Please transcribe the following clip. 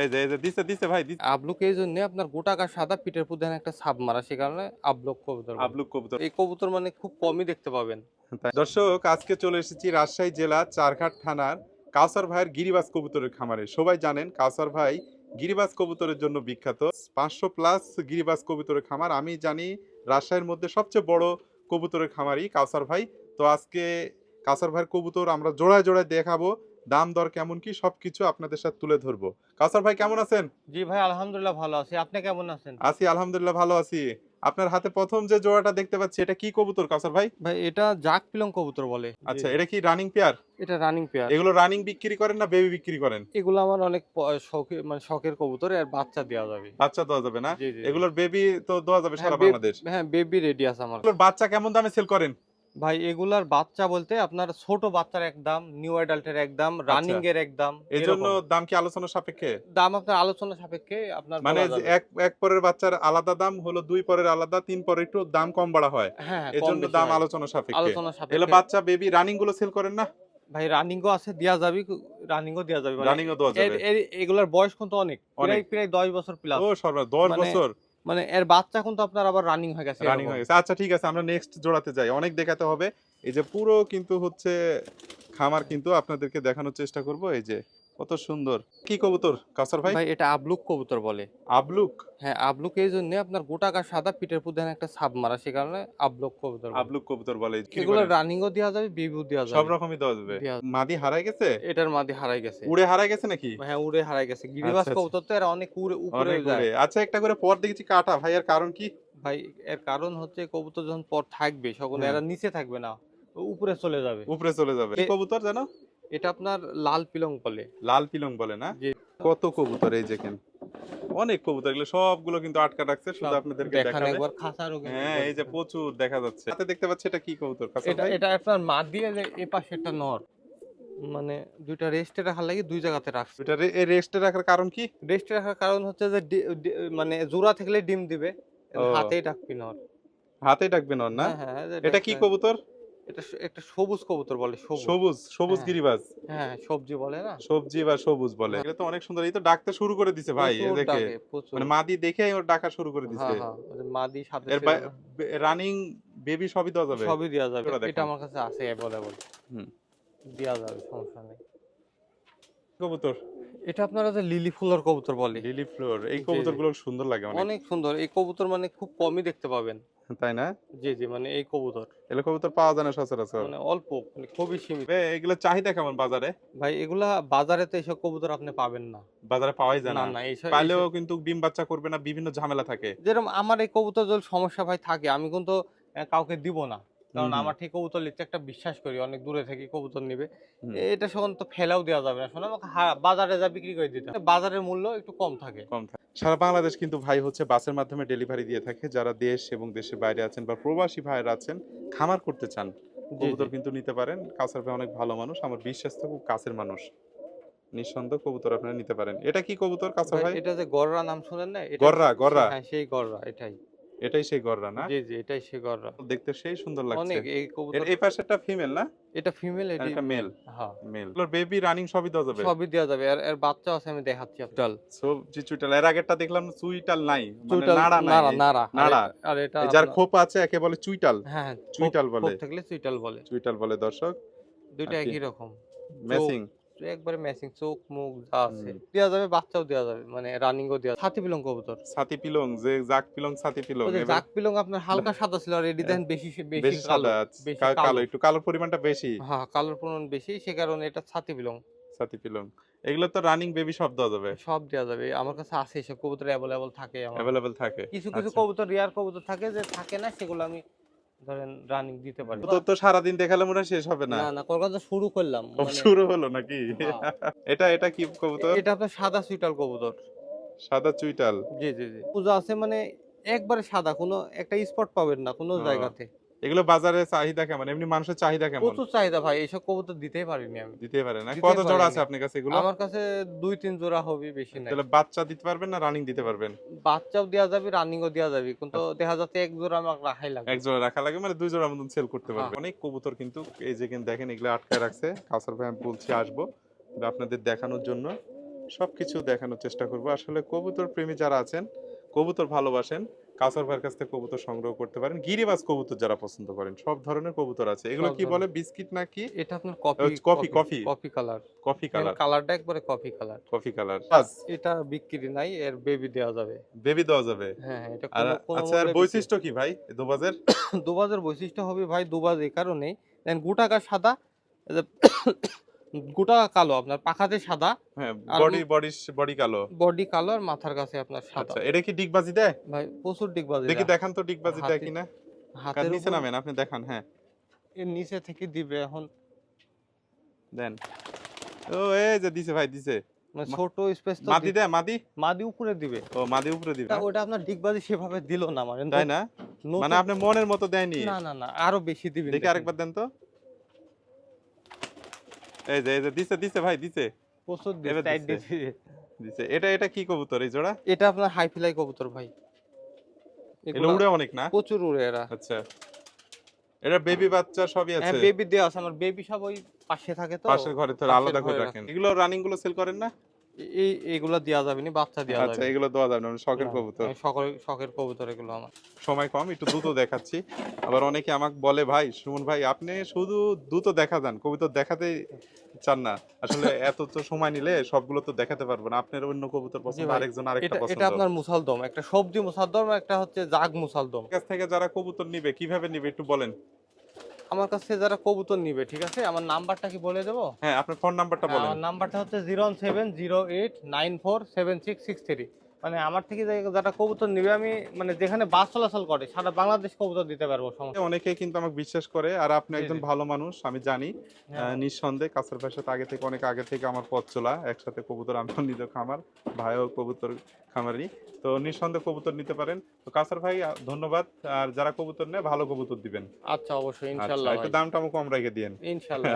এই যে এই যে দিছে দিছে ভাই আবলুক এই জন্য আপনার সাদা পিঠের প্রধান একটা ছাপ মারা সে কারণে আবলুক কবুতর আবলুক কবুতর। এই কবুতর মানে খুব কমই দেখতে পাবেন। দর্শক আজকে চলে এসেছি রাজশাহী জেলা চারঘাট থানার কাউসার ভাইয়ের গিরিবাজ কবুতরের খামারে। সবাই জানেন কাউসার ভাই গিরিবাস কবুতরের জন্য বিখ্যাত। পাঁচশো প্লাস গিরিবাস কবুতরের খামার। আমি জানি রাজশাহীর মধ্যে সবচেয়ে বড় কবুতরের খামারই কাউসার ভাই। তো আজকে কাউসার ভাইয়ের কবুতর আমরা জোড়ায় জোড়ায় দেখাবো। দাম দর কেমন কি সবকিছু আপনাদের সাথে তুলে ধরবো। কাউসার ভাই কেমন আছেন? জি ভাই আলহামদুলিল্লাহ ভালো আছি। আপনি কেমন আছেন? আছি আলহামদুলিল্লাহ ভালো আছি। আপনার হাতে প্রথম যে জোড়াটা দেখতে পাচ্ছি এটা কি কবুতর কাউসার ভাই? ভাই এটা জাক পিলং কবুতর বলে। আচ্ছা এটা কি রানিং পেয়ার এটা রানিং পেয়ার এগুলো রানিং বিক্রি করেন না বেবি বিক্রি করেন? এগুলো আমার অনেক শখের মানে শখের কবুতর আর বাচ্চা দেওয়া যাবে। বাচ্চা দেওয়া যাবে না? এগুলোর বেবি তো দেওয়া যাবে সারা হ্যাঁ, বাংলাদেশ? হ্যাঁ বেবি রেডি আছে আমার। এগুলোর বাচ্চা কেমন দামে সেল করেন? ভাই এগুলার বাচ্চা বলতে আপনার ছোট বাচ্চার এক দাম নিউ অ্যাডাল্টের এক দাম রানিং এর এক দাম এই জন্য দাম কি আলোচনা সাপেক্ষে? দাম আপনার আলোচনা সাপেক্ষে আপনার মানে। এক এক পরের বাচ্চার আলাদা দাম হলো দুই পরের আলাদা তিন পরে একটু দাম কম বাড়া হয়। হ্যাঁ হ্যাঁ, এই জন্য দাম। আলোচনা সাপেক্ষে। আলোচনা সাপেক্ষে। বাচ্চা বেবি রানিংগুলো সেল করেন না? ভাই রানিং রানিংও আছে দেয়া যাবে রানিংও দেয়া যাবে। মানে রানিং ও দেওয়া যাবে এগুলার বয়স কিন্তু অনেক। প্রায় অনেক। প্রায় দশ বছর প্লাস ও সর্ব দশ মানে বছর? মানে এর বাচ্চা কিন্তু আপনার আবার রানিং হয়ে গেছে রানিং হয়ে গেছে। আচ্ছা ঠিক আছে আমরা নেক্সট জোড়াতে যাই। অনেক দেখাতে হবে। এই যে পুরো কিন্তু হচ্ছে খামার কিন্তু আপনাদেরকে দেখানোর চেষ্টা করব। এই যে কত সুন্দর। কি কবুতর কাসার ভাই? ভাই এটা আবলুক কবুতর বলে। আবলুক? হ্যাঁ আবলুক এই জন্য আপনার সাদা পিঠের প্রধান একটা ছাপ মারা সে কারণে আবলুক কবুতর আবলুক কবুতর বলে এগুলো বলে? রানিংও দেওয়া যাবে বেবিও দেওয়া যাবে। সব রকমই দেওয়া যাবে। মাদি হারাই গেছে? এটার মাঝে হারাই গেছে। উড়ে হারাই গেছে নাকি? হ্যাঁ উড়ে হারাই গেছে। আচ্ছা, আচ্ছা। কবুতর তো এরা অনেক উড়ে উপরে যায়। আচ্ছা একটা করে পর দেখেছি কাটা। ভাই এর কারণ কি? ভাই এর কারণ হচ্ছে কবুতর যখন পর থাকবে সকল হ্যাঁ। এরা নিচে থাকবে না উপরে চলে যাবে। উপরে চলে যাবে। কবুতর জানো এটা আপনার লাল পিলং বলে। লাল পিলং বলে না? কত কবুতর এই দেখেন অনেক কবুতর এগুলো সবগুলো কিন্তু আটকা রাখছে শুধু আপনাদেরকে দেখাবে। একবার কিন্তু হ্যাঁ এই যে। প্রচুর দেখা যাচ্ছে। হাতে দেখতে পাচ্ছি এটা কি কবুতর এটা এটা আপনার মা দিয়ে যে এ পাশে একটা নর। মানে দুইটা রেস্টে রাখার লাগে দুই জায়গাতে রাখছে। এটা এই রেস্টে রাখার কারণ কি? রেস্টে রাখার কারণ হচ্ছে যে মানে জোড়া থাকলে ডিম দিবে হাতেই ডাকবি নর। হাতেই ডাকবেন নর না? হ্যাঁ, হ্যাঁ, এটা কি কবুতর? এটা একটা সবুজ কবুতর বলে সবুজ। সবুজ হ্যাঁ। গিরিবাজ। হ্যাঁ সবজি বলে না? সবজি বা সবুজ বলে। এটা তো অনেক সুন্দর। এই তো ডাকতে শুরু করে দিছে ভাই দেখে মানে মাদি ওর ডাকা শুরু করে দিছে। হ্যাঁ, হ্যাঁ, মাদি সাথে রানিং বেবি সবই দেওয়া যাবে? সবই দেওয়া যাবে। এটা আমার কাছে আছে অ্যাভেলেবল হুম। দেওয়া যাবে সমস্যা নেই। কবুতর? এটা আপনারা যে লিলি ফুলের কবুতর বলে। Lily flower. এই জি, জি। কবুতরগুলো সুন্দর লাগে অনেক অনেক সুন্দর। এই কবুতর মানে খুব কমই দেখতে পাবেন। তাই না? জি জি মানে এই কবুতর। এগুলো কবুতর পাওয়া যায় না সচরাচর? মানে অল্প মানে খুবই সীমিত। ভাই এগুলো চাহিদা কেমন বাজারে? ভাই এগুলা বাজারে তো এইসব কবুতর আপনি পাবেন না। বাজারে পাওয়াই যায় না। না এসব এইসব পাইলেও কিন্তু ডিম বাচ্চা করবে না বিভিন্ন ঝামেলা থাকে। যেরকম আমার এই কবুতর জল সমস্যা ভাই থাকে আমি কিন্তু কাউকে দিব না। কারণ। আমার ঠিক কবুতর লিখতে একটা বিশ্বাস করি অনেক দূরে থেকে কবুতর নিবে। এটা সখন তো ফেলাও দেওয়া যাবে না। শোনা আমাকে বাজারে যা বিক্রি করে দিতে বাজারের মূল্য একটু কম থাকে। কম থাকে। সারা বাংলাদেশ কিন্তু ভাই হচ্ছে বাসের মাধ্যমে ডেলিভারি দিয়ে থাকে। যারা দেশ এবং দেশের বাইরে আছেন বা প্রবাসী ভাইরা আছেন খামার করতে চান কবুতর কিন্তু নিতে পারেন। কাউসার ভাই অনেক ভালো মানুষ আমার বিশ্বাস্ত খুব কাছের মানুষ। নিঃসন্দেহ কবুতর আপনারা নিতে পারেন। এটা কি কবুতর কাউসার ভাই, এটা যে গররা নাম শুনেন না? গররা, গররা? হ্যাঁ সেই গররা এটাই। এটাই সেই গররা না? জি জি এটাই সেই গররা। দেখতে সেই সুন্দর লাগছে। অনেক এই কবুতর এই পাশে একটা ফিমেল না? এটা ফিমেল আর একটা মেল হ্যাঁ মেল বেবি রানিং সবই দেওয়া যাবে? সবই দেওয়া যাবে। আর এর বাচ্চা আছে আমি দেখাচ্ছি আপনার সবজি চুইটাল। এর আগেরটা দেখলাম চুইটাল নাই। মানে নাড়া নাই। নাড়া নাড়া। নাড়া। আর এটা যার খোপ আছে একে বলে চুইটাল। হ্যাঁ হ্যাঁ চুইটাল বলে। খোপ থাকলে চুইটাল বলে। চুইটাল বলে দর্শক। দুইটা একই রকম। ম্যাচিং একবারে ম্যাচিং চোখ মুখ যা আছে। দেওয়া যাবে বাচ্চাও দেওয়া যাবে মানে রানিংও দেওয়া ছাতি পিলং কবুতর ছাতি পিলং যে জাক পিলং ছাতি পিলং জাক পিলং আপনার হালকা সাদা ছিল আর এডি দেখেন বেশি বেশি বেশি কালো কালো। একটু কালোর পরিমাণটা বেশি। হ্যাঁ কালোর পরিমাণ বেশি সে কারণে এটা ছাতি পিলং। ছাতি পিলং। এগুলো তো রানিং বেবি সব দেওয়া যাবে। সব দেওয়া যাবে আমার কাছে আছে এসব কবুতর অ্যাভেলেবল থাকে অ্যাভেলেবেল থাকে কিছু কিছু আচ্ছা। কবুতর রিয়ার কবুতর থাকে যে থাকে না সেগুলো আমি ধরেন রানিং দিতে পারি। তো তো সারাদিন দেখালে মনে হয় শেষ হবে না? না না কলকাতা শুরু করলাম মানে- শুরু হলো নাকি? হ্যাঁ। এটা এটা কি কবুতর? এটা আপনার সাদা চুইটাল কবুতর। সাদা চুইটাল জি জি জি। পূজা আছে মানে একবারে সাদা কোনো একটা স্পট পাবেন না কোনো জায়গাতে। এগুলো বাজারে চাহিদা কেমন? এমনি মানুষের চাহিদা কেমন? প্রচুর চাহিদা ভাই এইসব কবুতর দিতেই পারিনি আমি। দিতে পারে না? কত জোড়া আছে আপনার কাছে এগুলো? আমার কাছে দুই তিন জোড়া হবে বেশি নাই। তাহলে বাচ্চা দিতে পারবেন না রানিং দিতে পারবেন? বাচ্চাও দেওয়া যাবে রানিংও দেওয়া যাবে কিন্তু দেখা যাচ্ছে এক জোড়া আমাকে রাখাই লাগবে। এক জোড়া রাখা লাগে মানে দুই জোড়া মতন সেল করতে হ্যাঁ। পারবে অনেক কবুতর কিন্তু এই যে দেখেন এগুলো আটকায় রাখছে। কাউসার ভাই আমি বলছি আসব। আপনাদের দেখানোর জন্য। সবকিছু দেখানোর চেষ্টা করব। আসলে কবুতর প্রেমী যারা আছেন কবুতর ভালোবাসেন কাসার ভাইয়ের কাছ থেকে কবুতর সংগ্রহ করতে পারেন। গিরিবাজ কবুতর যারা পছন্দ করেন সব ধরনের কবুতর আছে। এগুলো কি বলে? বিস্কিট নাকি? এটা আপনার coffee coffee, coffee. Coffee. Colour. Coffee colour. কালারটা একবারে কফি কালার। Coffee colour. এটা বিক্রি নাই এর বেবি দেওয়া যাবে। বেবি দেওয়া যাবে? হ্যাঁ হ্যাঁ এটা আচ্ছা আর বৈশিষ্ট্য কি ভাই দুবাজের? দুবাজের বৈশিষ্ট্য হবে ভাই দুবাজ এই কারণেই। দেন গোটাকা সাদা গোটা কালো আপনার পাখাতে সাদা হ্যাঁ বডি বডি বডি কালো। বডি কালো আর মাথার কাছে আপনার সাদা। আচ্ছা এটা কি ডিগবাজি দেয়? ভাই প্রচুর ডিগবাজি দেখি দেখান তো ডিগবাজি দেয় কিনা। হাতের নিচে নামেন আপনি দেখান হ্যাঁ। এর নিচে থেকে দিবে এখন। দেন। ও এই যে দিছে ভাই দিছে। মানে ছোট স্পেস তো মাদি দি- দেয় মাদি? মাদি উপরে দিবে। ও মাদি উপরে দিবে। ওটা আপনার ডিগবাজি সেভাবে দিল না মানে তাই না? মানে আপনি মনের মতো দেয়নি? না না না আরও বেশি দিবেন দেখি আরেকবার দেন তো। এই যে এই যে দিছে দিছে ভাই দিছে। প্রচুর দিছে। দিছে। এটা এটা কি কবুতর এই জোড়া? এটা আপনার হাই ফ্লাই কবুতর ভাই। এগুলো উড়ে অনেক না? প্রচুর উড়ে এরা। আচ্ছা। এটা বেবি বাচ্চা সবই হ্যাঁ আছে? বেবি দেওয়া আছে। আমার বেবি সব ওই পাশে থাকে তো। পাশের ঘরে তো আলাদা করে রাখেন। এগুলো রানিংগুলো সেল করেন না? এই এইগুলা দেওয়া যাবে না বাচ্চা দেওয়া আচ্ছা যাবে এগুলো দেওয়া যাবে না মানে শখের কবুতর। শখের শখের কবুতর এগুলো আমার। সময় কম একটু দ্রুত দেখাচ্ছি। আবার অনেকে আমাকে বলে ভাই সুমন ভাই আপনি শুধু দ্রুত দেখা যান কবুতর দেখাতে চান না। আসলে এত তো সময় নিলে সবগুলো তো দেখাতে পারব না। আপনার অন্য কবুতর পছন্দ আরেকজন আরেকটা এটা পছন্দ। এটা আপনার মুসালদম একটা সবজি মুসালদম একটা হচ্ছে জাগ মুসালদম কাছ থেকে যারা কবুতর নিবে কীভাবে নিবে একটু বলেন। আমার কাছে যারা কবুতর নিবে ঠিক আছে? আমার নাম্বারটা কি বলে দেবো? হ্যাঁ আপনার ফোন নাম্বারটা বলেন। আমার নাম্বারটা হচ্ছে zero seven zero eight nine four seven six six three. মানে আমার থেকে যারা কবুতর নিবে আমি মানে যেখানে বাস চলাচল করে সারা বাংলাদেশ কবুতর দিতে পারব সমস্যা অনেকে কিন্তু আমাকে বিশ্বাস করে আর আপনি একজন ভালো মানুষ আমি জানি। হ্যাঁ। নিঃসন্দেহে কাছের ভাইয়ের সাথে আগে থেকে অনেক আগে থেকে আমার পথ চলা একসাথে কবুতর আমিও নিজ খামার ভাইও কবুতর খামারি। তো নিঃসন্দেহে কবুতর নিতে পারেন। তো কাসার ভাই ধন্যবাদ। আর যারা কবুতর নেয় ভালো কবুতর দিবেন। আচ্ছা অবশ্যই আচ্ছা ইনশাল্লাহ একটু। দামটা কম রেখে দিয়েন। ইনশাল্লাহ।